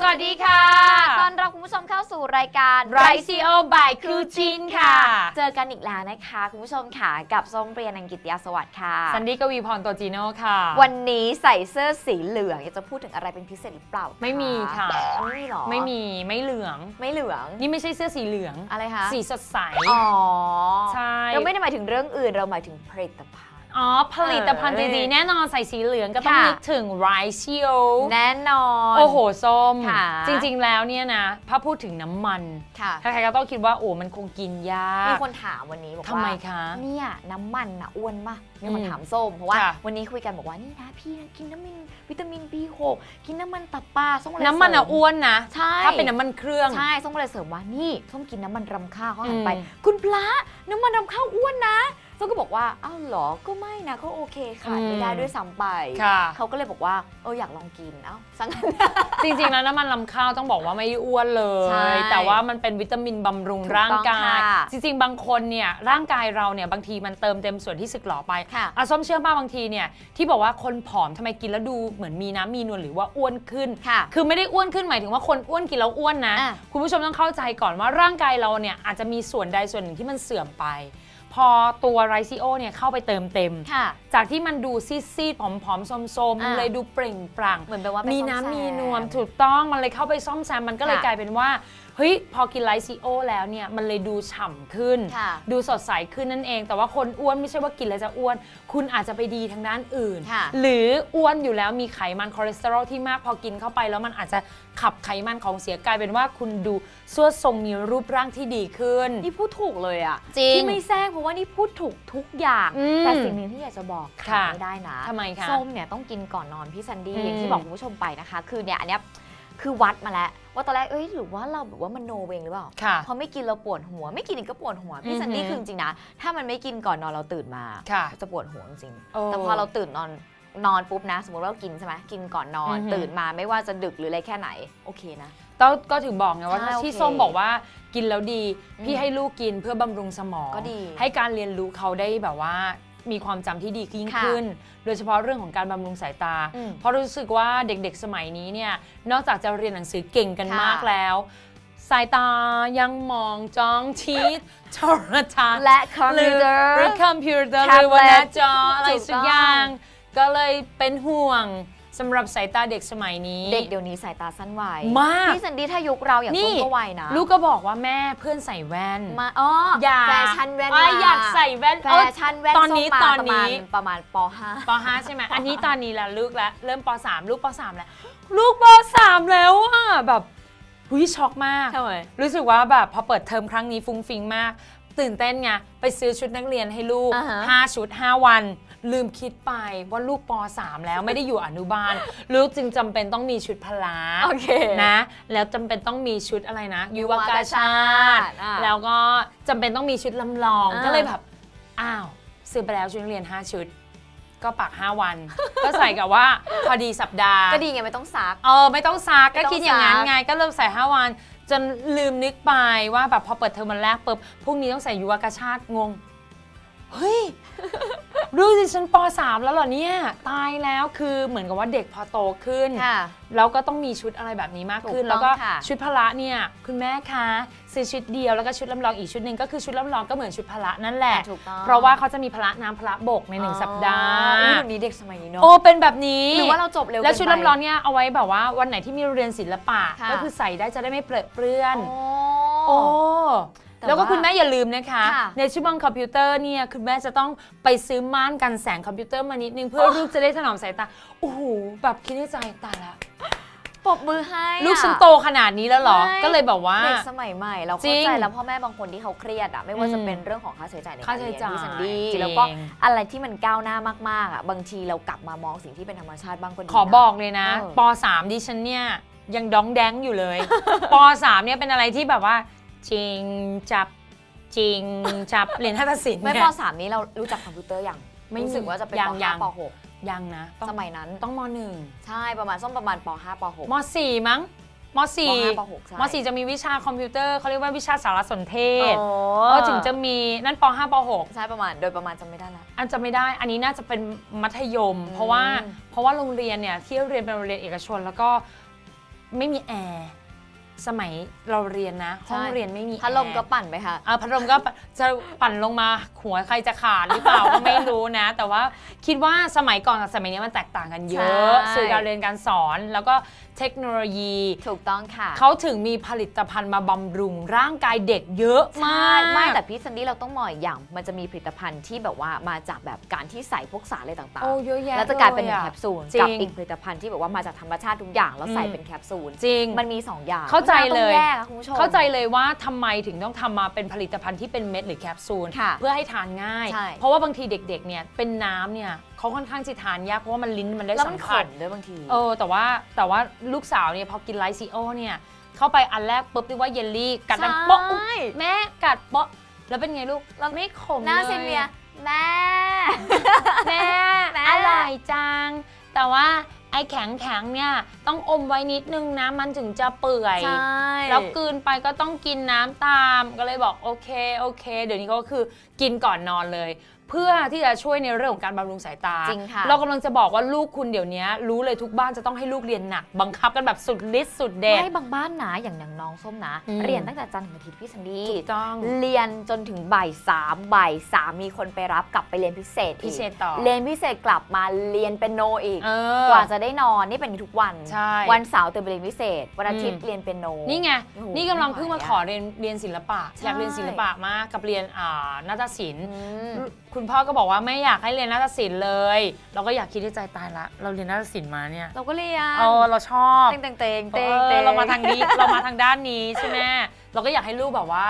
สวัสดีค่ะต้อนรับคุณผู้ชมเข้าสู่รายการไรซีโอบายครูจินค่ะ เจอกันอีกแล้วนะคะ คุณผู้ชมค่ะ กับส้มเรียนอังกฤษยาสวัสดิ์ค่ะสันดี้กวีพรตัวจีโน่ค่ะ วันนี้ใส่เสื้อสีเหลืองอยากจะพูดถึงอะไรเป็นพิเศษหรือเปล่า ไม่มีค่ะ ไม่มีหรอ ไม่มีไม่เหลือง ไม่เหลือง นี่ไม่ใช่เสื้อสีเหลือง อะไรคะ สีสดใส อ๋อ ใช่ เราไม่ได้หมายถึงเรื่องอื่น เราหมายถึงผลิตภัณฑ์ อ๋อ ผลิตภัณฑ์เออดีๆแน่นอนใส่สีเหลืองก็ต้องค่ะ นึกถึงไรซีโอแน่นอน โอ้โหส้ม ค่ะ จริงๆแล้วเนี่ยนะถ้าพูดถึงน้ำมันค่ะ ใครๆก็ต้องคิดว่าโอ้มันคงกินยามีกคนถามวันนี้บอกว่าทำไมคะเนี่ยน้ำมันนะอ้วนมากมีคนอืมถามส้มเพราะว่า ค่ะ วันนี้คุยกันบอกว่านี่นะพี่กินน้ำมันวิตามิน B6 กินน้ำมันตับปลาส้มเลยน้ำมันอะเสริ อ้วนนะ ใช่ ถ้าเป็นน้ำมันเครื่อง ใช่ส้มก็เลยเสริมว่านี่ส้มกินน้ำมันรำข้าวเขาหันไป อืมคุณพระน้ำมันรำข้าวอ้วนนะ ส้มก็บอกว่าอ้าวเหรอก็ไม่นะก็โอเคขาดไม่ได้ด้วยซ้ำไป ค่ะ เขาก็เลยบอกว่าเอออยากลองกินเอ้าสังกัน จริงๆแล้วน้ำมันลำข้าวต้องบอกว่าไม่อ้วนเลใช่ย แต่ว่ามันเป็นวิตามินบำรุงถูกต้องร่างกายค่ะจริงๆ บางคนเนี่ยร่างกายเราเนี่ยบางทีมันเติมเต็มส่วนที่สึกหรอไปค่ะอาส้มเชื่อป่ะบางทีเนี่ยที่บอกว่าคนผอมทำไมกินแล้วดูเหมือนมีน้ำมีนวลหรือว่าอ้วนขึ้น ค่ะคือไม่ได้อ้วนขึ้นหมายถึงว่าคนอ้วนกินแล้วอ้วนนะ อะคุณผู้ชมต้องเข้าใจก่อนว่าร่างกายเราเนี่ยอาจจะมีส่วนใดส่วนหนึ่งที่มันเสื่อมไป พอตัวไรซิโอเนี่ยเข้าไปเติมเต็ม ค่ะ จากที่มันดูซีดๆผอมๆโซมๆมันอะเลยดูเปล่งปลั่ง เหมือนแบบว่าไปมีซ่อน้ำแซมีนวมถูกต้องมันเลยเข้าไปซ่อมแซมมันก็เลยค่ะกลายเป็นว่า เฮ้ยพอกินไลซีโอแล้วเนี่ยมันเลยดูฉ่ำขึ้น ค่ะดูสดใสขึ้นนั่นเอง แต่ว่าคนอ้วนไม่ใช่ว่ากินแล้วจะอ้วน คุณอาจจะไปดีทางด้านอื่น ค่ะหรืออ้วนอยู่แล้วมีไขมันคอเลสเตอรอลที่มากพอกินเข้าไปแล้วมันอาจจะขับไขมันของเสียกลายเป็นว่าคุณดูสวดทรงมีรูปร่างที่ดีขึ้น นี่พูดถูกเลยอะจริงที่ไม่แซงเพราะว่านี่พูดถูกทุกอย่าง อืมแต่สิ่งหนึ่งที่อยากจะบอกขาค่ะดไม่ได้นะทำไมคะส้มเนี่ยต้องกินก่อนนอนพี่ซันดี้อืมอย่างที่บอกคุณผู้ชมไปนะคะ คือเนี่ยอันเนี้ย คือวัดมาแล้วว่าตอนแรกเอ้ยหรือว่าเราแบบว่ามันโนเวงหรือเปล่าค่ะ พอไม่กินเราปวดหัว ไม่กินอีกก็ปวดหัวพี่ซันดี้อือหือคือจริงๆนะถ้ามันไม่กินก่อนนอนเราตื่นมาค่ะจะปวดหัวจริงโอ้ๆแต่พอเราตื่นนอนนอนปุ๊บนะ สมมติว่าเรากินใช่ไหมกินก่อนนอน อือหือ ตื่นมาไม่ว่าจะดึกหรืออะไรแค่ไหนโอเคนะ ต้องก็ถึงบอกไงว่าใช่ที่โอเคส้มบอกว่ากินแล้วดี อืมพี่ให้ลูกกินเพื่อบำรุงสมอง ก็ดีให้การเรียนรู้เขาได้แบบว่า มีความจำที่ดียิ่งค่ะขึ้น โดยเฉพาะเรื่องของการบำรุงสายตา อืมเพราะรู้สึกว่าเด็กๆสมัยนี้เนี่ยนอกจากจะเรียนหนังสือเก่งกันค่ะมากแล้ว สายตายังมองจ้องชีตโทรทัศน์และคอมพิวเตอร์หรือคอมพิวเตอร์หแท็บรือว่าหเล็น้าตจออะไรถูกสักต้องอย่าง ก็เลยเป็นห่วง สำหรับสายตาเด็กสมัยนี้ เด็กเดี๋ยวนี้สายตาสั้นไวมากพี่ซันดี้ถ้ายุคเราอย่างนี่ส้มก็ไวนะ ลูกก็บอกว่าแม่เพื่อนใส่แว่นมาอ๋ออยากแฟชั่นแว่นเอ้ยมอยากใส่แว่นแฟเอ้ยชั่นแว่นตอนนี้ส้มมาตอนประมาณนี้ประมาณปป .5 ใช่ไหมอันนี้ตอนนี้แล้วลูกแล้วเริ่มป .3 ลูกป .3 แล้วลูกป .3 แล้วอะแบบหุยช็อกมาก .5 ทำไมรู้สึกว่าแบบพอเปิดเทอมครั้งนี้ฟุ้งฟิงมาก ตื่นเต้นไงไปซื้อชุดนักเรียนให้ลูกอ่าฮะ5ชุด 5 วัน ลืมคิดไปว่าลูกป .3 แล้วไม่ได้อยู่อนุบาล ลูกจึงจำเป็นต้องมีชุดพละโอเคนะ แล้วจำเป็นต้องมีชุดอะไรนะ ยุวกาชาติอะแล้วก็จำเป็นต้องมีชุดลำลองอ่า ก็เลยแบบอ้าวซื้อไปแล้วชุดนักเรียน 5 ชุด ก็ปัก 5 วัน ก็ใส่กับว่าพอดีสัปดาห์ ก็ดีไงไม่ต้องซัก เออไม่ต้องซักไม่ก็ต้องคิดอย่างนั้นซัก ไงก็เริ่มใส่5วัน จนลืมนึกไปว่าแบบพอเปิดเทอมวันแรกปุ๊บพรุ่งนี้ต้องใส่ยุวกาชาติงง เฮ้ยดูสิฉันป .3 แล้วเหรอเนี่ย ตายแล้วคือเหมือนกับว่าเด็กพอโตขึ้น ค่ะ แล้วก็ต้องมีชุดอะไรแบบนี้มากขึ้น ถูกต้องแล้วก็ค่ะ ชุดพละเนี่ยคุณแม่คะซื้อชุดเดียวแล้วก็ชุดลำลองอีกชุดหนึ่งก็คือชุดลำลองก็เหมือนชุดพละนั่นแหละ ถูกต้องเพราะว่าเขาจะมีพละน้ำพละบกในหนึ่งสัปดาห์อุ๊ยเดี๋ยวนี้เด็กสมัยนี้เนาะโอ้เป็นแบบนี้หรือว่าเราจบเร็วแล้วชุดเกินไปลำลองเนี่ยเอาไว้แบบว่าวันไหนที่มีเรียนศิลปะค่ะ ก็คือใส่ได้จะได้ไม่เปรอะเปื้อน โอ้ โอ้แต่แล้วก็ว่าคุณแม่อย่าลืมนะคะ ค่ะในชุดบังคอมพิวเตอร์เนี่ยคุณแม่จะต้องไปซื้อม่านกันแสงคอมพิวเตอร์มานิดนึงเพื่ออ๋อลูกจะได้ถนอมสายตาโอ้โหแบบคิดในใจตายละปรบมือให้อะ ลูกฉันโตขนาดนี้แล้วเหรอไม่ก็เลยแบบว่า เด็กสมัยใหม่เราจริเข้างใจแล้วพ่อแม่บางคนที่เขาเครียดอะไม่ว่าจะอืมเป็นเรื่องของค่าใช้จ่ายในค่าการใช้เรียนจ่ายที่สันดีจริง แล้วก็อะไรที่มันก้าวหน้ามากๆอะบางทีเรากลับมามองสิ่งที่เป็นธรรมชาติบ้างก็ดีขอนะบอกเลยนะเออ ป .3 ดิฉันเนี่ยยังดองแดงอยู่เลยป .3 เนี่ยเป็นอะไรที่แบบว่า จริงจับจริงจับเรียนทัศศิลป์ไม่เนี่ปยสามนี้เรารู้จักคอมพิวเตอร์ยังไม่มีรู้สึกว่าจะเป็นยัปงยัห้างปหกยังนะต้องสมัยนั้นต้องมหนึ่งใช่ประมาณส้มประมาณปห้าปหกมสี่มั้งมสี่ปห้าปหกใช่มสี่จะมีวิชาคอมพิวเตอร์เขาเรียกว่าวิชาสารสนเทศโอ้ก็ถึงจะมีนั่นป .5 ป .6 ใช่ประมาณโดยประมาณจำไม่ได้ละอันจะไม่ได้อันนี้น่าจะเป็นมัธยมอืมเพราะว่าเพราะว่าโรงเรียนเนี่ยที่เรียนเป็นโรงเรียนเอกชนแล้วก็ไม่มีแอร์ สมัยเราเรียนนะห้องใช่เรียนไม่มีแอร์พัดลมก็ปั่นไปค่ะเออพัดลมก็จะปั่นลงมาหัวใครจะขาดหรือเปล่า ก็ไม่รู้นะ แต่ว่าคิดว่าสมัยก่อนกับสมัยนี้มันแตกต่างกันเยอะ ใช่ สื่อการเรียนการสอนแล้วก็เทคโนโลยี ถูกต้องค่ะเขาถึงมีผลิตภัณฑ์มาบำรุงร่างกายเด็กเยอะมาก ไม่แต่พี่ซันดี้เราต้องมองอีกอย่าง มันจะมีผลิตภัณฑ์ที่แบบว่ามาจากแบบการที่ใส่พวกสารอะไรต่างโอ้เยอะแยะๆแล้วจะกลายเป็นหเลนึ่งอะแคปซูลจริงกับอีกผลิตภัณฑ์ที่แบบว่ามาจากธรรมชาติทุกอย่างแล้วใส่อืม เป็นแคปซูลจริง มันมีสองอย่าง เข้าใจเลยพราะฉะนั้นต้องแยกอะคุณผู้ชม เข้าใจเลยว่าทำไมถึงต้องทำมาเป็นผลิตภัณฑ์ที่เป็นเม็ดหรือแคปซูลค่ะเพื่อให้ทานง่าย ใช่ เพราะว่าบางทีเด็กๆเนี่ยเป็นน้ำเนี่ยเขาค่อนข้างจะทานยากเพราะว่ามันลิ้นมันได้แล้วสัมัมนขผัส มด้วยบางที เออแต่ว่าแต่ว่าลูกสาวเนี่ยพอกินไลซีโอเนี่ย เข้าไปอันแรกปุ๊บนึกว่าเยลลี่กัดดังโป๊ะอุ๊ยแม่กัดโป๊ะแล้วเป็นไงลูกเราไม่ขมหน้าเลยเซเมีย แม่ แม่แม่ อร่อยจัง แต่ว่าไอ้แข็งแข็งๆเนี่ยต้องอมไว้นิดนึงนะมันถึงจะเปื่อย ใช่ แล้วกลืนไปก็ต้องกินน้ำตามก็เลยบอกโอเคโอเค เดี๋ยวนี้ก็คือกินก่อนนอนเลย เพื่อที่จะช่วยในเรื่องของการบำรุงสายตา จริงค่ะ เรากำลังจะบอกว่าลูกคุณเดี๋ยวนี้รู้เลยทุกบ้านจะต้องให้ลูกเรียนหนัก บังคับกันแบบสุดฤทธิ์สุดเด็ด ไม่บางบ้านนะอย่างอย่างน้องส้มนะ อืม เรียนตั้งแต่จันทร์ถึงอาทิตย์พี่ซันดี้ถูกต้อง เรียนจนถึงบ่ายสามบ่ายสามมีคนไปรับกลับไปเรียนพิเศษอีกพิเศษต่อ เรียนพิเศษกลับมาเรียนเป็นโนอีก เออ กว่าจะได้นอนนี่เป็นทุกวัน ใช่วันเสาร์ตื่นไปเรียนพิเศษ วันอาทิตย์อืม เรียนเป็นโน นี่ไง โอ้โหนี่กำลังไม่ไหวเพิ่งมาอะขอเรียนเรียนศิลปะ ใช่ อยากเรียนศิลปะมากกับเรียนอ่านาฏศิลป์ อืม คุณพ่อก็บอกว่าไม่อยากให้เรียนนาฏศิลป์เลย เราก็อยากคิดในใจตายละ เราเรียนนาฏศิลป์มาเนี่ยเราก็เรียนเออเราชอบเต็งเต็งเต็งเอเต็งอเต็งเรามาทางนี้เรามาทางด้านนี้ใช่ไหมเราก็อยากให้ลูกแบบว่า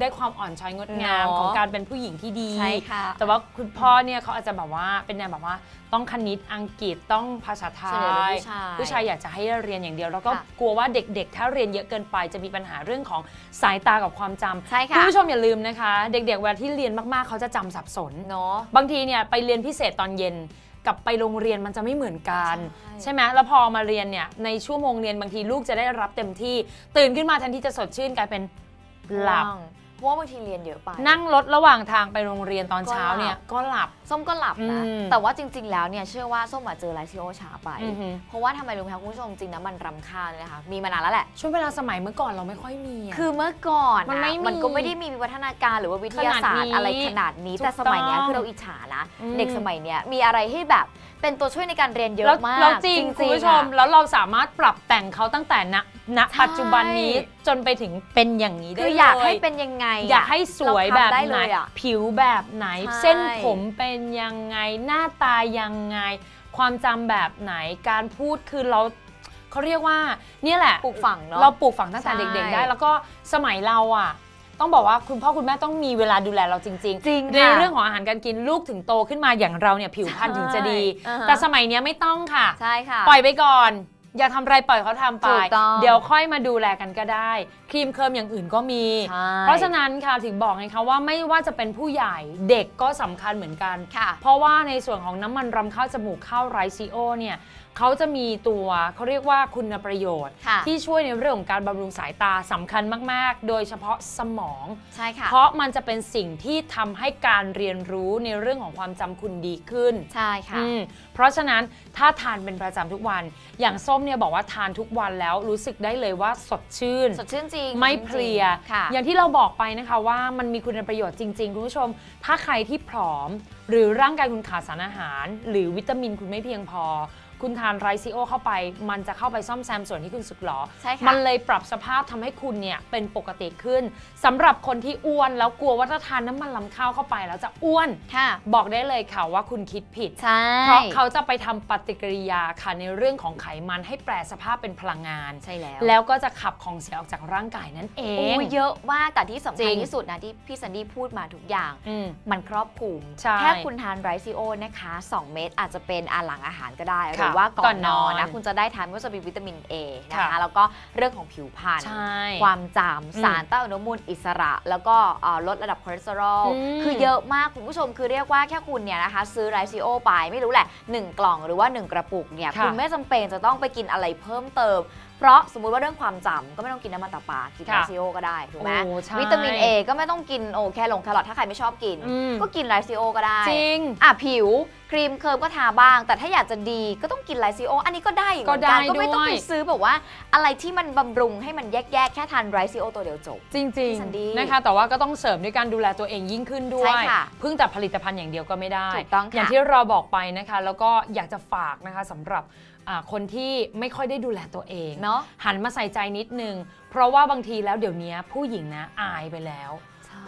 ได้ความอ่อนช้อยงดงามเนาะของการเป็นผู้หญิงที่ดี ใช่ค่ะแต่ว่าคุณพ่อเนี่ยเขาอาจจะแบบว่าเป็นแนวแบบว่าต้องคณิตอังกฤษต้องภาษาไทส่วนใหญ่เป็นยผู้ชายผู้ชายอยากจะให้เรียนอย่างเดียว แล้วก็ค่ะกลัวว่าเด็กๆ ถ้าเรียนเยอะเกินไปจะมีปัญหาเรื่องของสายตากับความจำใช่คุค่ะ ณผู้ชมอย่าลืมนะคะ เด็กๆเวลาที่เรียนมากๆเขาจะจำสับสน เนาะ บางทีเนี่ยไปเรียนพิเศษตอนเย็นกับไปโรงเรียนมันจะไม่เหมือนกัน ใช่ ใช่ไหมแล้วพอมาเรียนเนี่ยในชั่วโมงเรียนบางทีลูกจะได้รับเต็มที่ ตื่นขึ้นมาแทนที่จะสดชื่นกลายเป็นหลับเพราะ ว่าบางทีเรียนเยอะไปนั่งรถระหว่างทางไปโรงเรียนตอนเช้าเนี่ยก็หลับ ส้มก็หลับนะ อืมแต่ว่าจริง ๆ แล้วเนี่ยเชื่อว่าส้มอาจเจอไลซิโอช้าไป อือฮึเพราะว่าทำไมรู้ไหมคะคุณผู้ชมจริงนะมันรำคาญเลยนะคะมีมานานแล้วแหละ ช่วงเวลาสมัยเมื่อก่อนเราไม่ค่อยมีะคือเมื่อก่อนมันนะไม่มีมันก็ไม่ได้มีวิวัฒนาการหรือว่าวิทยาศาสตขนาดร์นี้อะไรขนาดนี้ ถูกแต่สมัยเนี้ยต้องคือเราอิจฉานะ อืม เด็กสมัยเนี้ยมีอะไรให้แบบเป็นตัวช่วยในการเรียนเยแล้วอะมากแล้วจริงคุณๆผู้ชม อะ แล้วเราสามารถปรับแต่งเขาตั้งแต่ณ ณใช่ปัจจุบันนี้จนไปถึงเป็นอย่างนี้ได้คือเลยอยากให้เป็นยังไงะอยากให้สวยแบบเราทำได้ไหนเลยอะผิวแบบไหนใช่เส้นผมเป็นยังไงหน้าตายังไง ความจำแบบไหนการพูดคือเราเขาเรียกว่าเนี่ยแหละปลูกฝังเนาะเราปลูกฝังตั้งแต่ใช่เด็ก ๆ ได้ แล้วก็สมัยเราอะต้องบอกว่าคุณพ่อคุณแม่ต้องมีเวลาดูแลเราจริงจริงในค่ะเรื่องของอาหารการกินลูกถึงโตขึ้นมาอย่างเราเนี่ยผิวพรรณใช่ถึงจะดีอ่าฮะแต่สมัยเนี้ยไม่ต้องค่ะ ใช่ค่ะ ปล่อยไปก่อน อย่าทำอะไรปล่อยเขาทำไป ถูกต้องเดี๋ยวค่อยมาดูแลกันก็ได้ ครีมเคิร์มอย่างอื่นก็มี ใช่ เพราะฉะนั้นค่ะถึงบอกไงคะว่าไม่ว่าจะเป็นผู้ใหญ่เด็กก็สำคัญเหมือนกัน ค่ะ เพราะว่าในส่วนของน้ำมันรำข้าวจมูกข้าวไรซีโอเนี่ย เขาจะมีตัวเขาเรียกว่าคุณประโยชน์ ค่ะ ที่ช่วยในเรื่องของการบำรุงสายตาสำคัญมาก ๆ โดยเฉพาะสมอง ใช่ค่ะ เพราะมันจะเป็นสิ่งที่ทำให้การเรียนรู้ในเรื่องของความจำคุณดีขึ้น ใช่ค่ะ อืมเพราะฉะนั้นถ้าทานเป็นประจำทุกวัน อย่างส้มเนี่ยบอกว่าทานทุกวันแล้วรู้สึกได้เลยว่าสดชื่น สดชื่นจริงไม่เพลีย ค่ะ อย่างที่เราบอกไปนะคะว่ามันมีคุณประโยชน์จริง ๆ คุณผู้ชม ถ้าใครที่ผอม หรือร่างกายคุณขาดสารอาหาร หรือวิตามินคุณไม่เพียงพอ คุณทานไรซิโอเข้าไป มันจะเข้าไปซ่อมแซมส่วนที่คุณสึกหรอ ใช่ค่ะ มันเลยปรับสภาพทำให้คุณเนี่ยเป็นปกติขึ้นสำหรับคนที่อ้วนแล้วกลัวว่าถ้าทานน้ำมันลำข้าวเข้าไปแล้วจะอ้วน ค่ะ บอกได้เลยค่ะว่าคุณคิดผิด ใช่ เพราะเขาจะไปทำปฏิกิริยาค่ะในเรื่องของไขมันให้แปรสภาพเป็นพลังงาน ใช่แล้วแล้วก็จะขับของเสียออกจากร่างกายนั่นเอโอ้งเยอะมากแต่ที่สำจคัริญง ที่สุดนะที่พี่ซันดี้พูดมาทุกอย่าง อืม มันครอบคลุม ใช่แค่คุณทานไรซิโอนะคะ 2 เม็ดอาจจะเป็นอาหลังอาหารก็ได้ หค่ะรือว่าก่ก่ออนนนนออนนนะคุณจะได้ทานก็จะมีวิตามิน A นะค่ะคะแล้วก็เรื่องของผิวพรรณใช่ความจอืมำสารต้านอนุมูลอิสระ แล้วก็เอ่อลดระดับคอเลสเตอรอลอืมคือเยอะมากคุณผู้ชมคือเรียกว่าแค่คุณเนี่ยนะคะซื้อไรซิโอไปไม่รู้แหละ 1 กล่องหรือว่า 1 กระปุกเนี่ยค่ะคุณไม่จำเป็นจะต้องไปกินอะไรเพิ่มเติม เพราะสมมุติว่าเรื่องความจำก็ไม่ต้องกินน้ำมันตับปลากินค่ะไรซิโอก็ได้ถูกไหมโอ้ใช่วิตามิน A ก็ไม่ต้องกินโอ้แครลงแครอทถ้าใครไม่ชอบกิน อืม ก็กินไรซิโอก็ได้ จริง อะผิวครีมเคิร์มก็ทาบ้าง แต่ถ้าอยากจะดีก็ต้องกินไลซิโออันนี้ก็ได้อยู่เหมือนก็ได้กันก็ไม่ต้องด้วยไปซื้อแบบว่าอะไรที่มันบำรุงให้มันแยกๆ แค่ทานไลซิโอตัวเดียวจบ จริงพี่สันดีๆ นะคะ แต่ว่าก็ต้องเสริมด้วยการดูแลตัวเองยิ่งขึ้นด้วใช่ย ค่ะพึ่งแต่ผลิตภัณฑ์อย่างเดียวก็ไม่ได้ ถูกต้องค่ะอย่างที่เราบอกไปนะคะ แล้วก็อยากจะฝากนะคะสำหรับ อ่าคนที่ไม่ค่อยได้ดูแลตัวเองเนาะ หันมาใส่ใจนิดนึง เพราะว่าบางทีแล้วเดี๋ยวนี้ผู้หญิงนะอายไปแล้ว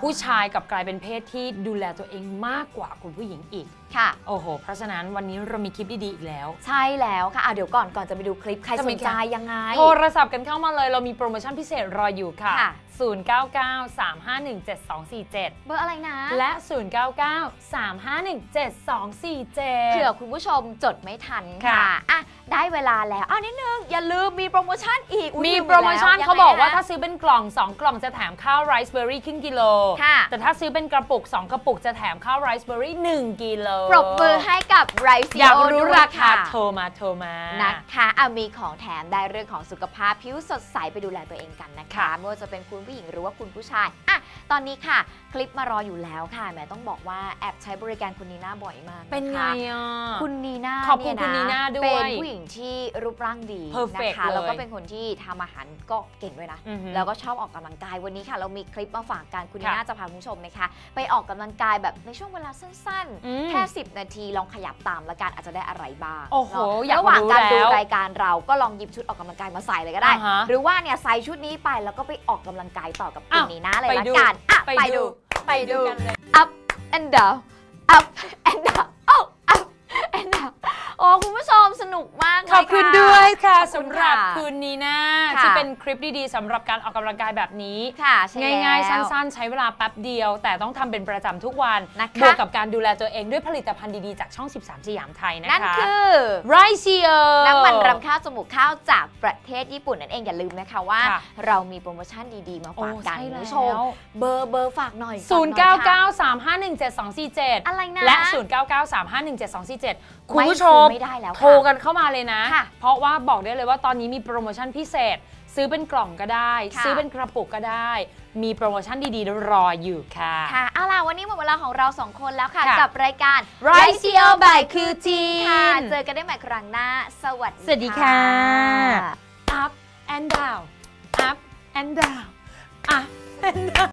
ผู้ชายกลับกลายเป็นเพศที่ดูแลตัวเองมากกว่าคุณผู้หญิงอีก ค่ะ โอ้โห เพราะฉะนั้นวันนี้เรามีคลิปดีๆอีกแล้ว ใช่แล้วค่ะอะเดี๋ยวก่อนก่อนจะไปดูคลิปใครจะสมีนใจยังไง โทรศัพท์กันเข้ามาเลย เรามีโปรโมชั่นพิเศษรออยู่ค่ะ ค่ะ 0993517247 เบอร์อะไรนะและ 0993517247 เผื่อคุณผู้ชมจดไม่ทันค่ะค่ะอะ ได้เวลาแล้วอ้าวนิดนึง อย่าลืมมีโปรโมชั่นอีกอุ๊ยมีลืไปโปรโมชั่นแล้วเขาบอกว่ายังไงถ้านะซื้อเป็นกล่อง 2 กล่องจะแถมข้าวไรซ์เบอร์รี่ครึ่งกิโลค่ะแต่ถ้าซื้อเป็นกระปุก 2 กระปุกจะแถมข้าวไรซ์เบอร์รี่1กิโลปรบมือให้กับไรซิอยากโอรู้ด้วยราคาค่ะโทรมาโทรมานะคะอะมีของแถมได้เรื่องของสุขภาพผิวสดใสไปดูแลตัวเองกันนะคะค่ะไม่ว่าจะเป็นคุณผู้หญิงหรือว่าคุณผู้ชายอะตอนนี้ค่ะ คลิปมารออยู่แล้วค่ะแหมต้องบอกว่าแอบใช้บริการคุณนีน่าบ่อยมากะคะเป็นไงอะ คุณนีน่าขอบคุณเยคุณนีน่าด้วยเป็นผู้หญิงที่รูปร่างดี Perfect นะคะเลยแล้วก็เป็นคนที่ทำอาหารก็เก่งด้วยนะ อือหือแล้วก็ชอบออกกำลังกายวันนี้ค่ะ เรามีคลิปมาฝากกันคุณนีค่ะน่าจะพาคุณผู้ชมนะคะ ไปออกกำลังกายแบบในช่วงเวลาสั้นอืมๆ แค่ 10 นาทีลองขยับตามละกันอาจจะได้อะไรบ้างโอ้โหเนาะอยากระหว่างการรู้ดูแล้วรายการเราก็ลองหยิบชุดออกกำลังกายมาใส่เลยก็ได้ อ่าฮะหรือว่าเนี่ยใส่ชุดนี้ไปแล้วก็ไปออกกำลังกายต่อกับคุณอ้าวนีน่าเลยไปละดู กันอะไปไปดูดู ไปดูกันเลย up and down up and down อ้คุณผู้ชมสนุกมากเลยขอบคุณะ ด้วยค่ะขอบคุณสำหรับค่ะคืนนี้นะค่ะ ที่เป็นคลิปดีๆสำหรับการออกกำลังกายแบบนี้ ค่ะใช่ง่ายๆแล้วสั้นๆ ใช้เวลาแป๊บเดียว แต่ต้องทำเป็นประจำทุกวันนะคะ บวกกับการดูแลตัวเองด้วยผลิตภัณฑ์ดีๆ จากช่อง 13 สยามไทยนะคะนั่นคือไรเซีย น้ำมันรำข้าวจมูกข้าวจากประเทศญี่ปุ่นนั่นเองอย่าลืมนะคะว่า ค่ะ เรามีโปรโมชั่นดีๆมาโอ้ฝากกันใช่คุณแล้ผู้ชม ว เบอร์เบอร์ฝากหน่อย0 9ฝากหน่อยค่ะ9 3 5 1 7 2 4 7 อะไรนะ และ 0 9 9 3 5 1 7 2 4 7 คุณผู้ชม ไม่ได้แล้วค่ะ โทรกันเข้ามาเลยนะ ค่ะเพราะว่าบอกได้เลยว่าตอนนี้มีโปรโมชั่นพิเศษ ซื้อเป็นกล่องก็ได้ ค่ะ ซื้อเป็นกระปุกก็ได้ มีโปรโมชั่นดีๆ รออยู่ค่ะ ค่ะเอาล่ะวันนี้หมดเวลาของเราสองคนแล้วค่ะ ค่ะ กับรายการ Rice Seal by คือจีนค่ะเจอกันได้ใหม่ครั้งหน้า สวัสดี สวัสดีค่ะ up and down up and down up and down